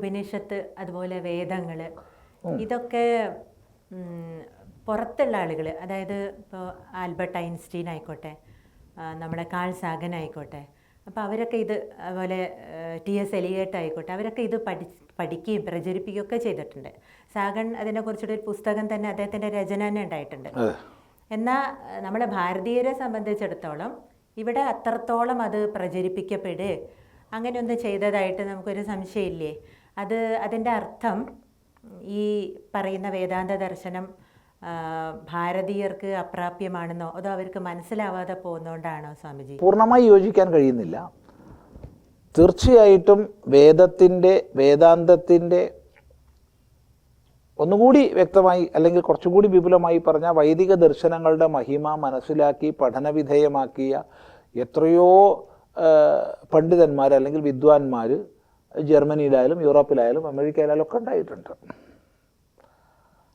ഉപനിഷത്ത് അതുപോലെ വേദങ്ങൾ ഇതൊക്കെ പുറത്തുള്ള ആളുകൾ അതായത് ഇപ്പോൾ ആൽബർട്ട് ഐൻസ്റ്റീൻ ആയിക്കോട്ടെ നമ്മുടെ കാൾ സാഗൻ ആയിക്കോട്ടെ അപ്പോൾ അവരൊക്കെ ഇത് അതുപോലെ ടി എസ് എലിയേട്ട് ആയിക്കോട്ടെ അവരൊക്കെ ഇത് പഠി പഠിക്കുകയും പ്രചരിപ്പിക്കുകയും ഒക്കെ ചെയ്തിട്ടുണ്ട്. സാഗൺ അതിനെക്കുറിച്ചൊരു ഒരു പുസ്തകം തന്നെ അദ്ദേഹത്തിന്റെ രചന തന്നെ ഉണ്ടായിട്ടുണ്ട്. എന്നാൽ നമ്മളെ ഭാരതീയരെ സംബന്ധിച്ചിടത്തോളം ഇവിടെ അത്രത്തോളം അത് പ്രചരിപ്പിക്കപ്പെടുക അങ്ങനെയൊന്നും ചെയ്തതായിട്ട് നമുക്കൊരു സംശയമില്ലേ? അത് അതിന്റെ അർത്ഥം ഈ പറയുന്ന വേദാന്ത ദർശനം ഭാരതീയർക്ക് അപ്രാപ്യമാണെന്നോ അതോ അവർക്ക് മനസ്സിലാവാതെ പോകുന്നതുകൊണ്ടാണോ സ്വാമിജി? പൂർണമായി യോജിക്കാൻ കഴിയുന്നില്ല. തീർച്ചയായിട്ടും വേദത്തിന്റെ വേദാന്തത്തിന്റെ ഒന്നുകൂടി വ്യക്തമായി അല്ലെങ്കിൽ കുറച്ചുകൂടി വിപുലമായി പറഞ്ഞ വൈദിക ദർശനങ്ങളുടെ മഹിമ മനസ്സിലാക്കി പഠനവിധേയമാക്കിയ എത്രയോ പണ്ഡിതന്മാർ അല്ലെങ്കിൽ വിദ്വാൻമാർ ജർമ്മനിയിലായാലും യൂറോപ്പിലായാലും അമേരിക്കയിലായാലും ഒക്കെ ഉണ്ടായിട്ടുണ്ട്.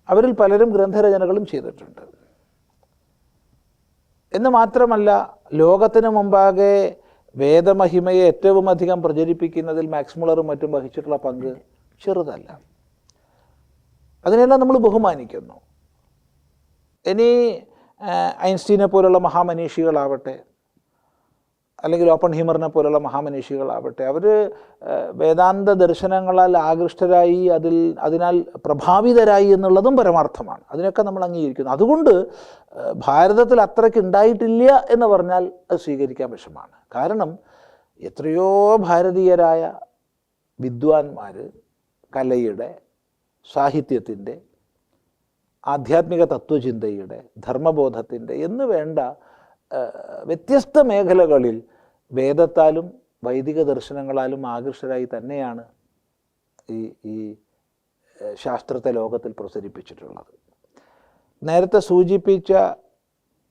അവരിൽ പലരും ഗ്രന്ഥരചനകളും ചെയ്തിട്ടുണ്ട്. എന്ന് മാത്രമല്ല ലോകത്തിന് മുമ്പാകെ വേദമഹിമയെ ഏറ്റവും അധികം പ്രചരിപ്പിക്കുന്നതിൽ മാക്സ്മുളറും മറ്റും വഹിച്ചിട്ടുള്ള പങ്ക് ചെറുതല്ല. അതിനെല്ലാം നമ്മൾ ബഹുമാനിക്കുന്നു. ഇനി ഐൻസ്റ്റീനെ പോലുള്ള മഹാമനീഷികളാവട്ടെ അല്ലെങ്കിൽ ഓപ്പൺ ഹീമറിനെ പോലുള്ള മഹാമനീഷികളാവട്ടെ അവർ വേദാന്ത ദർശനങ്ങളാൽ ആകൃഷ്ടരായി അതിൽ അതിനാൽ പ്രഭാവിതരായി എന്നുള്ളതും പരമാർത്ഥമാണ്. അതിനൊക്കെ നമ്മൾ അംഗീകരിക്കുന്നു. അതുകൊണ്ട് ഭാരതത്തിൽ അത്രയ്ക്ക് ഉണ്ടായിട്ടില്ല എന്ന് പറഞ്ഞാൽ അത് സ്വീകരിക്കാൻ വിഷമാണ് കാരണം എത്രയോ ഭാരതീയരായ വിദ്വാൻമാർ കലയുടെ സാഹിത്യത്തിന്റെ ആധ്യാത്മിക തത്വചിന്തയുടെ ധർമ്മബോധത്തിന്റെ എന്ന് വേണ്ട വ്യത്യസ്ത മേഖലകളിൽ വേദത്താലും വൈദിക ദർശനങ്ങളാലും ആകൃഷ്ടരായി തന്നെയാണ് ഈ ഈ ശാസ്ത്രത്തെ ലോകത്തിൽ പ്രസരിപ്പിച്ചിട്ടുള്ളത് നേരത്തെ സൂചിപ്പിച്ച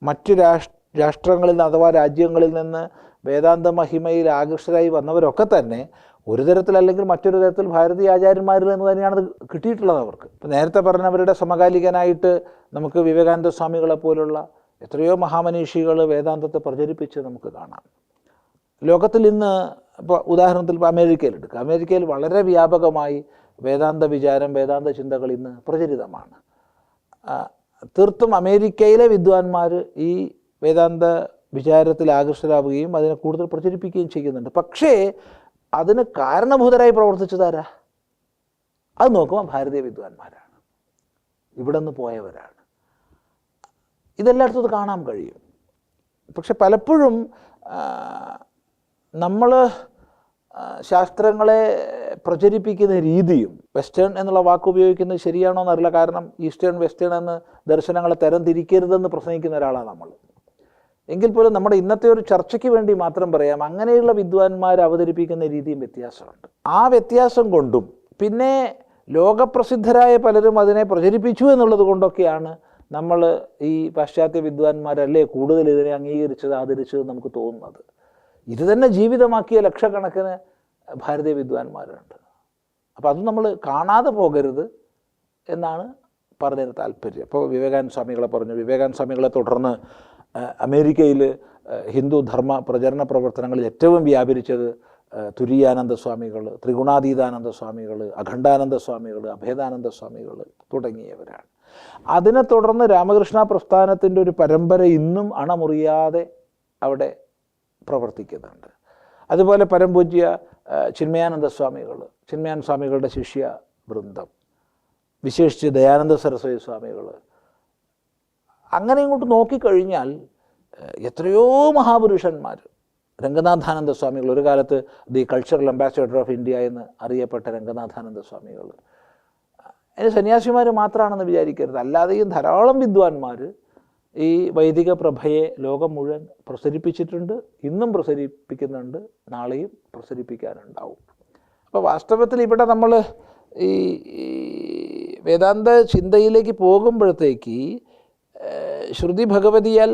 മറ്റു രാഷ് രാഷ്ട്രങ്ങളിൽ നിന്ന് അഥവാ രാജ്യങ്ങളിൽ നിന്ന് വേദാന്ത മഹിമയിൽ ആകൃഷ്ടരായി വന്നവരൊക്കെ തന്നെ ഒരു തരത്തിൽ അല്ലെങ്കിൽ മറ്റൊരു തരത്തിൽ ഭാരതീയ ആചാര്യന്മാരിൽ നിന്ന് തന്നെയാണ് കിട്ടിയിട്ടുള്ളത് അവർക്ക്. നേരത്തെ പറഞ്ഞവരുടെ സമകാലികനായിട്ട് നമുക്ക് വിവേകാനന്ദ സ്വാമികളെ പോലുള്ള എത്രയോ മഹാമനീഷികൾ വേദാന്തത്തെ പ്രചരിപ്പിച്ച് നമുക്ക് കാണാം. ലോകത്തിൽ ഇന്ന് ഇപ്പോൾ ഉദാഹരണത്തിൽ ഇപ്പോൾ അമേരിക്കയിൽ എടുക്കുക അമേരിക്കയിൽ വളരെ വ്യാപകമായി വേദാന്ത വിചാരം വേദാന്ത ചിന്തകൾ ഇന്ന് പ്രചരിതമാണ്. തീർത്തും അമേരിക്കയിലെ വിദ്വാൻമാർ ഈ വേദാന്ത വിചാരത്തിൽ ആകർഷരാവുകയും അതിനെ കൂടുതൽ പ്രചരിപ്പിക്കുകയും ചെയ്യുന്നുണ്ട്. പക്ഷേ അതിന് കാരണഭൂതരായി പ്രവർത്തിച്ചതാരാ? അത് നോക്കുമ്പോൾ ഭാരതീയ വിദ്വാൻമാരാണ്. ഇവിടെ നിന്ന് പോയവരാണ്. ഇതെല്ലായിടത്തും ഇത് കാണാൻ കഴിയും. പക്ഷെ പലപ്പോഴും നമ്മൾ ശാസ്ത്രങ്ങളെ പ്രചരിപ്പിക്കുന്ന രീതിയും വെസ്റ്റേൺ എന്നുള്ള വാക്ക് ഉപയോഗിക്കുന്നത് ശരിയാണോ എന്നറിയില്ല. കാരണം ഈസ്റ്റേൺ വെസ്റ്റേൺ എന്ന് ദർശനങ്ങളെ തരം തിരിക്കരുതെന്ന് പ്രസംഗിക്കുന്ന ഒരാളാണ് നമ്മൾ. എങ്കിൽ പോലും നമ്മുടെ ഇന്നത്തെ ഒരു ചർച്ചയ്ക്ക് വേണ്ടി മാത്രം പറയാം അങ്ങനെയുള്ള വിദ്വാൻമാർ അവതരിപ്പിക്കുന്ന രീതിയും വ്യത്യാസമുണ്ട്. ആ വ്യത്യാസം കൊണ്ടും പിന്നെ ലോകപ്രസിദ്ധരായ പലരും അതിനെ പ്രചരിപ്പിച്ചു എന്നുള്ളത് കൊണ്ടൊക്കെയാണ് നമ്മൾ ഈ പാശ്ചാത്യ വിദ്വാൻമാരല്ലേ കൂടുതൽ ഇതിനെ അംഗീകരിച്ചത് ആദരിച്ചത് നമുക്ക് തോന്നുന്നത്? ഇത് തന്നെ ജീവിതമാക്കിയ ലക്ഷക്കണക്കിന് ഭാരതീയ വിദ്വാൻമാരുണ്ട്. അപ്പോൾ അത് നമ്മൾ കാണാതെ പോകരുത് എന്നാണ് പറഞ്ഞതിന് താല്പര്യം. അപ്പോൾ വിവേകാനന്ദ സ്വാമികളെ പറഞ്ഞു വിവേകാനന്ദ സ്വാമികളെ തുടർന്ന് അമേരിക്കയിൽ ഹിന്ദു ധർമ്മ പ്രചരണ പ്രവർത്തനങ്ങളിൽ ഏറ്റവും വ്യാപരിച്ചത് തുര്യാനന്ദ സ്വാമികൾ ത്രിഗുണാതീതാനന്ദ സ്വാമികൾ അഖണ്ഡാനന്ദ സ്വാമികൾ അഭേദാനന്ദ സ്വാമികൾ തുടങ്ങിയവരാണ്. അതിനെ തുടർന്ന് രാമകൃഷ്ണ പ്രസ്ഥാനത്തിന്റെ ഒരു പരമ്പര ഇന്നും അണമുറിയാതെ അവിടെ പ്രവർത്തിക്കുന്നുണ്ട്. അതുപോലെ പരമ്പൂജ്യ ചിന്മയാനന്ദ സ്വാമികൾ ചിന്മയാനന്ദ സ്വാമികളുടെ ശിഷ്യ വൃന്ദം വിശേഷിച്ച് ദയാനന്ദ സരസ്വതി സ്വാമികൾ. അങ്ങനെ ഇങ്ങോട്ട് നോക്കിക്കഴിഞ്ഞാൽ എത്രയോ മഹാപുരുഷന്മാർ രംഗനാഥാനന്ദ സ്വാമികൾ ഒരു കാലത്ത് the cultural ambassador of India എന്ന് അറിയപ്പെട്ട രംഗനാഥാനന്ദ സ്വാമികൾ അതിന് സന്യാസിമാർ മാത്രമാണെന്ന് വിചാരിക്കരുത്. അല്ലാതെയും ധാരാളം വിദ്വാൻമാർ ഈ വൈദിക പ്രഭയെ ലോകം മുഴുവൻ പ്രസരിപ്പിച്ചിട്ടുണ്ട് ഇന്നും പ്രസരിപ്പിക്കുന്നുണ്ട് നാളെയും പ്രസരിപ്പിക്കാനുണ്ടാവും. അപ്പോൾ വാസ്തവത്തിൽ ഇവിടെ നമ്മൾ ഈ വേദാന്ത ചിന്തയിലേക്ക് പോകുമ്പോഴത്തേക്ക് ശ്രുതി ഭഗവതിയാൽ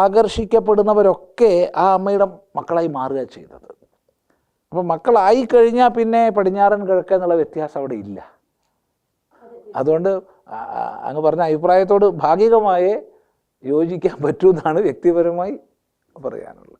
ആകർഷിക്കപ്പെടുന്നവരൊക്കെ ആ അമ്മയുടെ മക്കളായി മാറുക ചെയ്തത്. അപ്പോൾ മക്കളായി കഴിഞ്ഞാൽ പിന്നെ പടിഞ്ഞാറൻ കിഴക്ക് എന്നുള്ള വ്യത്യാസം അവിടെ ഇല്ല. അതുകൊണ്ട് അങ്ങ് പറഞ്ഞ അഭിപ്രായത്തോട് ഭാഗികമായേ യോജിക്കാൻ പറ്റൂ എന്നാണ് വ്യക്തിപരമായി പറയാനുള്ളത്.